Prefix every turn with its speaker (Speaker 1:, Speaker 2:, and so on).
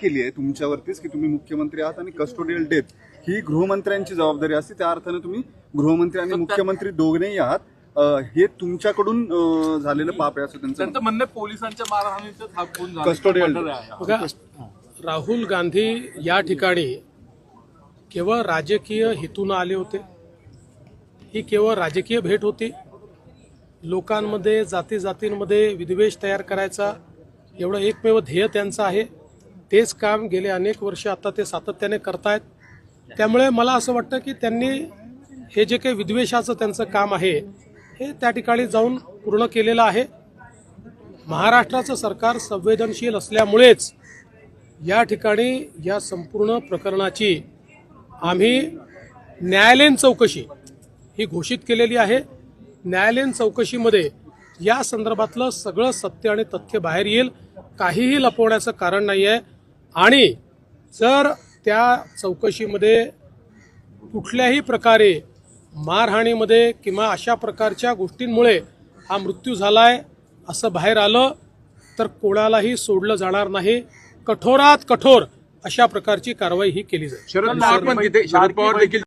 Speaker 1: केली आहे तुमच्यावरतीच की तुम्ही मुख्यमंत्री आहात आणि कस्टोडियल डेथ ही गृहमंत्र्यांची जबाबदारी असते. त्या अर्थाने तुम्ही गृहमंत्री आणि मुख्यमंत्री दोघेही आहात. हे तुमच्याकडून झालेलं पाप आहे असं त्यांचं
Speaker 2: म्हणणं पोलिसांच्या मारहाणीचं.
Speaker 3: बघा राहुल गांधी या ठिकाणी केवळ राजकीय हेतून आले होते. ही केवळ राजकीय भेट होती. लोकांमध्ये जाती जातींमध्ये विद्वेष तयार करायचा एवढं एकमेव ध्येय त्यांचं आहे. तेच काम गेले अनेक वर्ष आता ते सातत्याने करतायत. त्यामुळे मला असं वाटतं की त्यांनी हे जे काही विद्वेषाचं त्यांचं काम आहे हे त्या ठिकाणी जाऊन पूर्ण केलेलं आहे. महाराष्ट्राचं सरकार संवेदनशील असल्यामुळेच या ठिकाणी या संपूर्ण प्रकरणाची आम्ही न्यायालयीन चौकशी ही घोषित केलेली आहे. न्यायालयीन चौकशीमध्ये या संदर्भातलं सगळं सत्य आणि तथ्य बाहेर येईल. काहीही लपवण्याचं कारण नाही आहे आणि जर त्या चौकशीमध्ये कुठल्याही प्रकारे मारहाणीमध्ये किंवा अशा प्रकारच्या गोष्टींमुळे हा मृत्यू झालाय असं बाहेर आलं तर कोणालाही सोडलं जाणार नाही. कठोरात कठोर अशा प्रकारची कारवाई ही केली जाईल.
Speaker 4: शरद पवार देखील